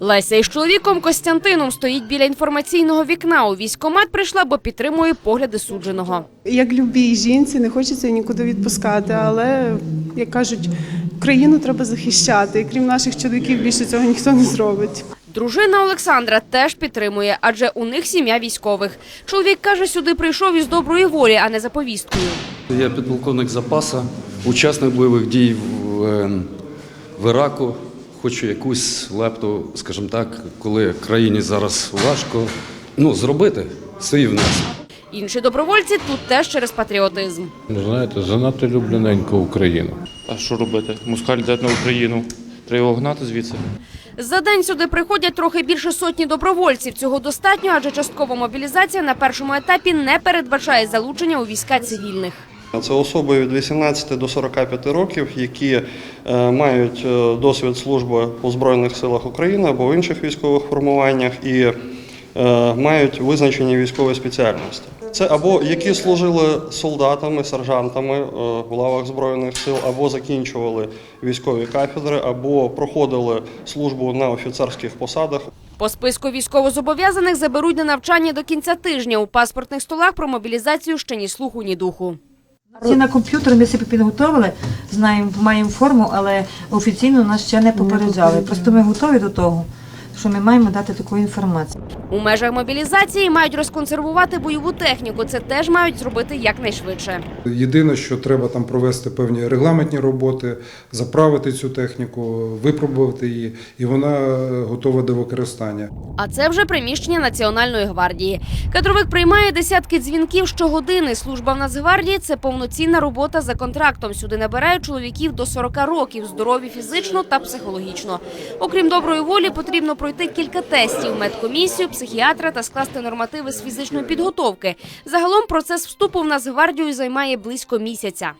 Леся із чоловіком Костянтином стоїть біля інформаційного вікна. У військкомат прийшла, бо підтримує погляди судженого. Як любій жінці, не хочеться нікуди відпускати, але як кажуть, країну треба захищати. І крім наших чоловіків, більше цього ніхто не зробить. Дружина Олександра теж підтримує, адже у них сім'я військових. Чоловік каже, сюди прийшов із доброї волі, а не за повісткою. Я підполковник запаса, учасник бойових дій в, е, в Іраку. Хочу якусь лепту, скажімо так, коли країні зараз важко, ну, зробити свій внесок. Інші добровольці тут теж через патріотизм. Ну, знаєте, занадто люблю неньку Україну. А що робити? Москаль йде на Україну. Треба його гнати звідси. За день сюди приходять трохи більше сотні добровольців. Цього достатньо, адже часткова мобілізація на першому етапі не передбачає залучення у війська цивільних. Це особи від 18 до 45 років, які е, мають е, досвід служби у Збройних силах України або в інших військових формуваннях і е, мають визначені військові спеціальності. Це або які служили солдатами, сержантами в лавах Збройних сил, або закінчували військові кафедри, або проходили службу на офіцерських посадах. По списку військовозобов'язаних заберуть на навчання до кінця тижня. У паспортних столах про мобілізацію ще ні слуху, ні духу. Всі на комп'ютер ми себе підготовили, знаємо, маємо форму, але офіційно нас ще не попереджали. Просто ми готові до того, що ми маємо дати таку інформацію. У межах мобілізації мають розконсервувати бойову техніку. Це теж мають зробити якнайшвидше. Єдине, що треба там провести певні регламентні роботи, заправити цю техніку, випробувати її, і вона е, готова до використання. А це вже приміщення Національної гвардії. Кадровик приймає десятки дзвінків щогодини. Служба в Нацгвардії це повноцінна робота за контрактом. Сюди набирають чоловіків до 40 років, здорові фізично та психологічно. Окрім доброї волі, потрібно пройти кілька тестів: медкомісію, психіатра та скласти нормативи з фізичної підготовки. Загалом процес вступу в Нацгвардію займає близько місяця.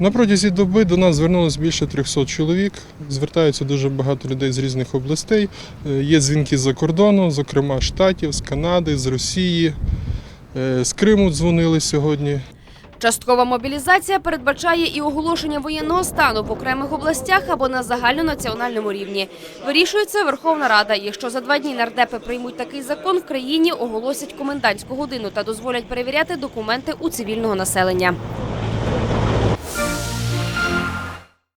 На протязі доби до нас звернулося більше 300 чоловік. Звертаються дуже багато людей з різних областей. Е, Є дзвінки з-за кордону, зокрема штатів, з Канади, з Росії. Е, З Криму дзвонили сьогодні. Часткова мобілізація передбачає і оголошення воєнного стану в окремих областях або на загальнонаціональному рівні. Вирішується Верховна Рада. Якщо за два дні нардепи приймуть такий закон, в країні оголосять комендантську годину та дозволять перевіряти документи у цивільного населення.